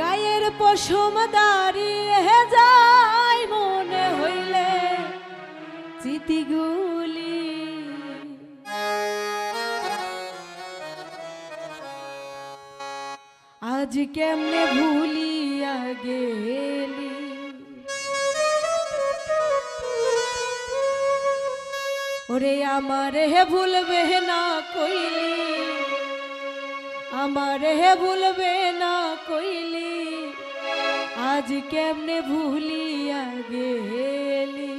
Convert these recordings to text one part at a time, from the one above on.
গায়ের পশম দাঁড়িয়ে যায় মনে হইলে স্মৃতিগুলি আজ কেমনে ভুলিয়া গেলি? ওরে আমার হে ভুলবে না কইলি। আমার হে ভুলবে না কইলি আজ কেমনে ভুলিয়া গেলি?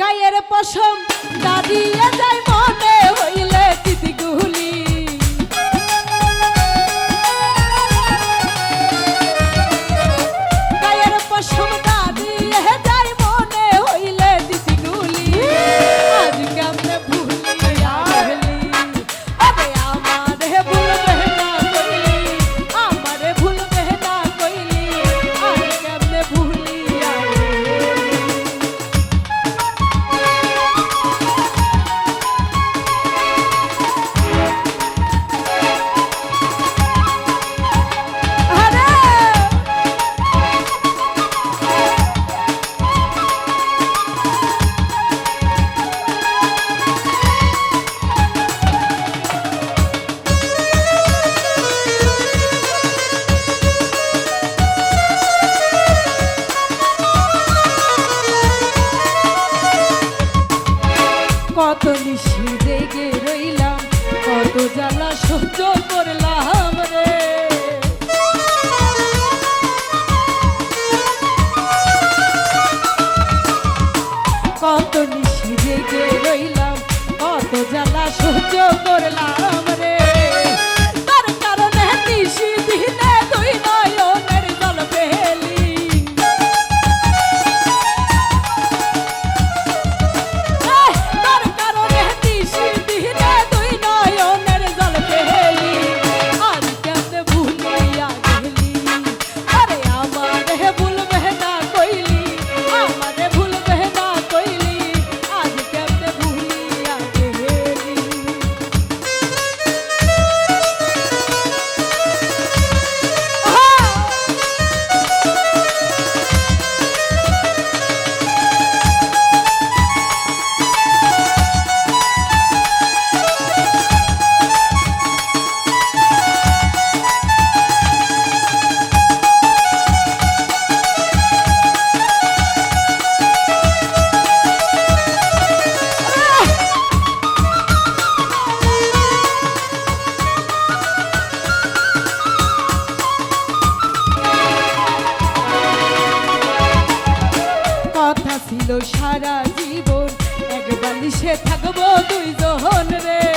গায়ের পশম দাদিয়ে যায় কত নিশি দেখে রইলাম। কত জ্বালা সহ্য করলাম। সারা জীবন। এক বালিশে থাকব দুই জহন রে।